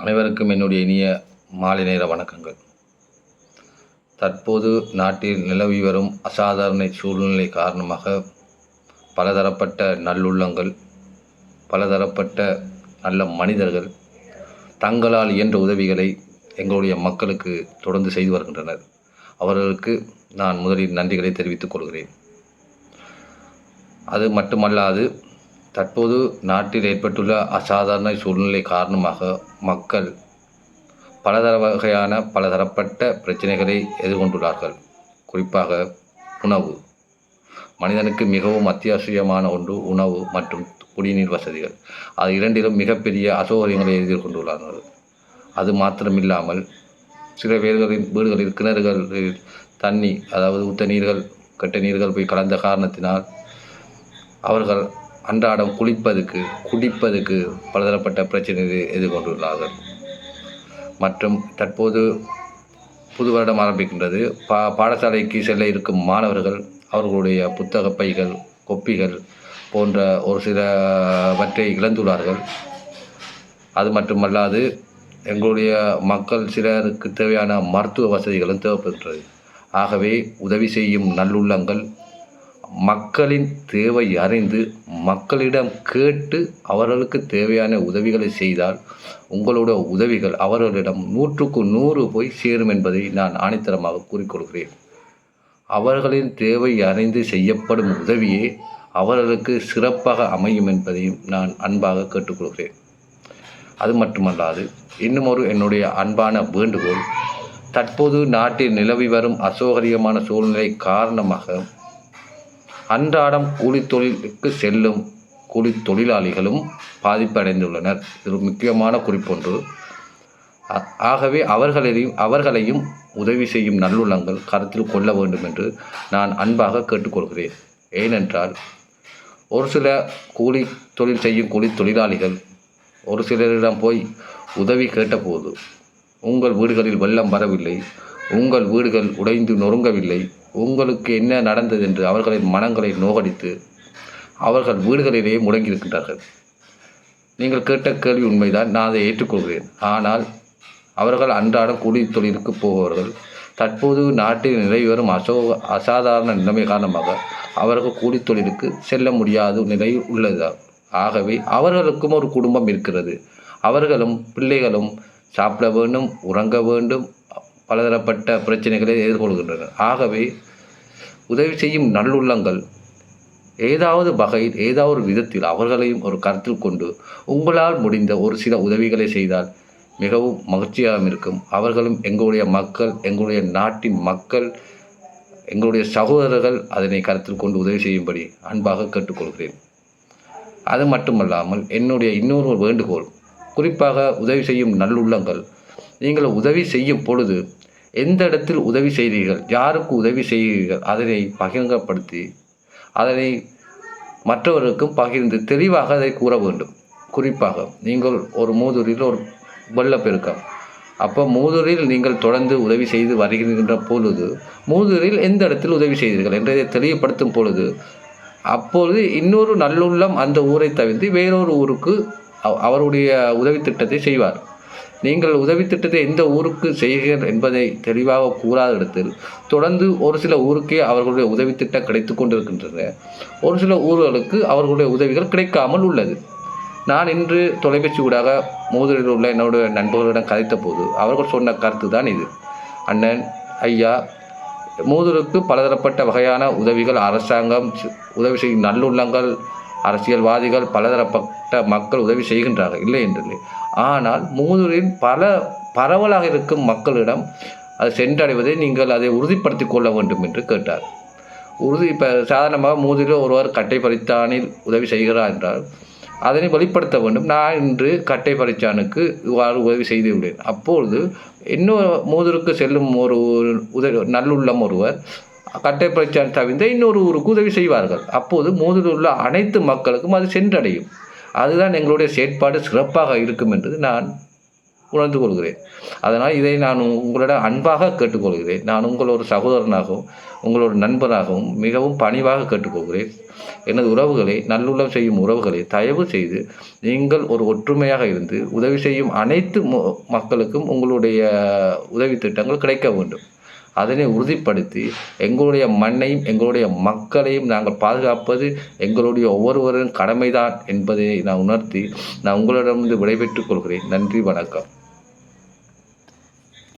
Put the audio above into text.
அனைவருக்கும் என்னுடைய இனிய மாலை நேர வணக்கங்கள். தற்போது நாட்டில் நிலவி வரும் அசாதாரண சூழ்நிலை காரணமாக பலதரப்பட்ட நல்லுள்ளங்கள் பலதரப்பட்ட நல்ல மனிதர்கள் தங்களால் இயன்ற உதவிகளை எங்களுடைய மக்களுக்கு தொடர்ந்து செய்து வருகின்றனர். அவர்களுக்கு நான் முதலில் நன்றிகளை தெரிவித்துக் கொள்கிறேன். அது மட்டுமல்லாது தற்போது நாட்டில் ஏற்பட்டுள்ள அசாதாரண சூழ்நிலை காரணமாக மக்கள் பலதர வகையான பலதரப்பட்ட பிரச்சனைகளை எதிர்கொண்டுள்ளார்கள். குறிப்பாக உணவு. மனிதனுக்கு மிகவும் அத்தியாவசியமான ஒன்று உணவு மற்றும் குடிநீர் வசதிகள். அது இரண்டிலும் மிகப்பெரிய அசௌகரியங்களை எதிர்கொண்டுள்ளார்கள். அது மாத்திரமில்லாமல் சில பேர்களின் வீடுகளில் கிணறுகளில் தண்ணி அதாவது உத்த நீர்கள் கெட்ட நீர்கள் போய் கலந்த காரணத்தினால் அவர்கள் அன்றாடம் குளிப்பதற்கு குடிப்பதற்கு பலதரப்பட்ட பிரச்சனைகளை எதிர்கொண்டுள்ளார்கள். மற்றும் தற்போது புது வருடம் ஆரம்பிக்கின்றது. பா பாடசாலைக்கு செல்ல இருக்கும் மாணவர்கள் அவர்களுடைய புத்தக பைகள் கொப்பிகள் போன்ற ஒரு சிலவற்றை இழந்துள்ளார்கள். அது மட்டுமல்லாது எங்களுடைய மக்கள் சிலருக்கு தேவையான மருத்துவ வசதிகளும் தேவைப்படுகிறது ஆகவே உதவி செய்யும் நல்லுள்ளங்கள் மக்களின் தேவை அறிந்து மக்களிடம் கேட்டு அவர்களுக்கு தேவையான உதவிகளை செய்தால் உங்களோட உதவிகள் அவர்களிடம் நூற்றுக்கு நூறு போய் சேரும் என்பதை நான் ஆணித்தரமாக கூறிக்கொள்கிறேன். அவர்களின் தேவை அறிந்து செய்யப்படும் உதவியே அவர்களுக்கு சிறப்பாக அமையும் என்பதையும் நான் அன்பாக கேட்டுக்கொள்கிறேன். அது மட்டுமல்லாது இன்னும் ஒரு என்னுடைய அன்பான வேண்டுகோள் தற்போது நாட்டில் நிலவி வரும் அசௌகரியமான சூழ்நிலை காரணமாக அன்றாடம் கூலித்தொழிலுக்கு செல்லும் கூலி தொழிலாளிகளும் பாதிப்படைந்துள்ளனர். இது முக்கியமான குறிப்பொன்று ஆகவே அவர்களையும் அவர்களையும் உதவி செய்யும் நல்லுள்ளங்கள் கருத்தில் கொள்ள வேண்டும் என்று நான் அன்பாக கேட்டுக்கொள்கிறேன். ஏனென்றால் ஒரு சில கூலி தொழில் செய்யும் கூலி தொழிலாளிகள் ஒரு சிலரிடம் போய் உதவி கேட்டபோது உங்கள் வீடுகளில் வெள்ளம் வரவில்லை உங்கள் வீடுகள் உடைந்து நொறுங்கவில்லை உங்களுக்கு என்ன நடந்தது என்று அவர்களின் மனங்களை நோகடித்து அவர்கள் வீடுகளிலேயே முடங்கியிருக்கின்றார்கள். நீங்கள் கேட்ட கேள்வி உண்மைதான் நான் அதை ஏற்றுக்கொள்கிறேன். ஆனால் அவர்கள் அன்றாடம் கூலி தொழிலுக்கு போபவர்கள். தற்போது நாட்டில் நிலவி வரும் அசோ அசாதாரண நிலைமை காரணமாக அவர்கள் கூலி தொழிலுக்கு செல்ல முடியாத நிலை உள்ளது? ஆகவே அவர்களுக்கும் ஒரு குடும்பம் இருக்கிறது. அவர்களும் பிள்ளைகளும் சாப்பிட வேண்டும் உறங்க வேண்டும் பலதரப்பட்ட பிரச்சனைகளை எதிர்கொள்கின்றனர் ஆகவே உதவி செய்யும் நல்லுள்ளங்கள் ஏதாவது வகையில் ஏதாவது ஒரு விதத்தில் அவர்களையும் ஒரு கருத்தில் கொண்டு உங்களால் முடிந்த ஒரு சில உதவிகளை செய்தால் மிகவும் மகிழ்ச்சியாக இருக்கும். அவர்களும் எங்களுடைய மக்கள் எங்களுடைய நாட்டின் மக்கள் எங்களுடைய சகோதரர்கள் அதனை கருத்தில் கொண்டு உதவி செய்யும்படி அன்பாக கேட்டுக்கொள்கிறேன். அது மட்டுமல்லாமல் என்னுடைய இன்னொரு வேண்டுகோள் குறிப்பாக உதவி செய்யும் நல்லுள்ளங்கள் நீங்கள் உதவி செய்யும் பொழுது எந்த இடத்தில் உதவி செய்தீர்கள்? யாருக்கு உதவி செய்கிறீர்கள் அதனை பகிரங்கப்படுத்தி அதனை மற்றவருக்கும் பகிர்ந்து தெளிவாக அதை கூற வேண்டும். குறிப்பாக நீங்கள் ஒரு மூதூரில் ஒரு வெள்ளப்பெருக்கம் அப்போ மூதூரில் நீங்கள் தொடர்ந்து உதவி செய்து வருகின்ற பொழுது மூதூரில் எந்த இடத்தில் உதவி செய்தீர்கள் என்றதை தெளிவுபடுத்தும் பொழுது அப்பொழுது இன்னொரு நல்லுள்ளம் அந்த ஊரை தவிர்த்து வேறொரு ஊருக்கு அவருடைய உதவி திட்டத்தை செய்வார். நீங்கள் உதவி திட்டத்தை எந்த ஊருக்கு செய்கிறீர்கள் என்பதை தெளிவாக கூறாத இடத்தில் தொடர்ந்து ஒரு சில ஊருக்கே அவர்களுடைய உதவி திட்டம் கிடைத்து கொண்டிருக்கின்றன ஒரு சில ஊர்களுக்கு அவர்களுடைய உதவிகள் கிடைக்காமல் உள்ளது. நான் இன்று தொலைபேசி ஊடாக மோதலில் உள்ள என்னுடைய நண்பர்களிடம் கதைத்த போது அவர்கள் சொன்ன கருத்து தான் இது. அண்ணன் ஐயா மூதூருக்கு பலதரப்பட்ட வகையான உதவிகள் அரசாங்கம் உதவி செய்யும் நல்லுள்ளங்கள் அரசியல்வாதிகள் பலதரப்பட்ட மக்கள் உதவி செய்கின்றார்கள். இல்லை என்றில்லை ஆனால் மூதூரில் பல பரவலாக இருக்கும் மக்களிடம் அது சென்றடைவதை நீங்கள் அதை உறுதிப்படுத்திக் கொள்ள வேண்டும் என்று கேட்டார். உறுதி இப்போ சாதாரணமாக மூதூரில் ஒருவர் கட்டை பறித்தானில் உதவி செய்கிறார் என்றால் அதனை வெளிப்படுத்த வேண்டும். நான் இன்று கட்டை பறிச்சானுக்கு இவ்வாறு உதவி செய்து உள்ளேன் அப்பொழுது இன்னொரு மூதூருக்கு செல்லும் ஒரு உதவி நல்லுள்ளம் ஒருவர் கட்டை பறிச்சான் தவிர்த்த இன்னொரு ஊருக்கு உதவி செய்வார்கள். அப்போது மூதூரில் உள்ள அனைத்து மக்களுக்கும் அது சென்றடையும். அதுதான் எங்களுடைய செயற்பாடு சிறப்பாக இருக்கும் என்று நான் உணர்ந்து கொள்கிறேன். அதனால் இதை நான் உங்களிடம் அன்பாக கேட்டுக்கொள்கிறேன். நான் உங்கள் ஒரு சகோதரனாகவும் உங்களோட நண்பராகவும் மிகவும் பணிவாக கேட்டுக்கொள்கிறேன். எனது உறவுகளை நல்லுள்ளம் செய்யும் உறவுகளை தயவு செய்து நீங்கள் ஒரு ஒற்றுமையாக இருந்து உதவி செய்யும் அனைத்து மக்களுக்கும் உங்களுடைய உதவி திட்டங்கள் கிடைக்க வேண்டும். அதனை உறுதிப்படுத்தி எங்களுடைய மண்ணையும் எங்களுடைய மக்களையும் நாங்கள் பாதுகாப்பது எங்களுடைய ஒவ்வொருவரின் கடமைதான் என்பதை நான் உணர்த்தி நான் உங்களிடமிருந்து விடைபெற்றுக் கொள்கிறேன். நன்றி வணக்கம்.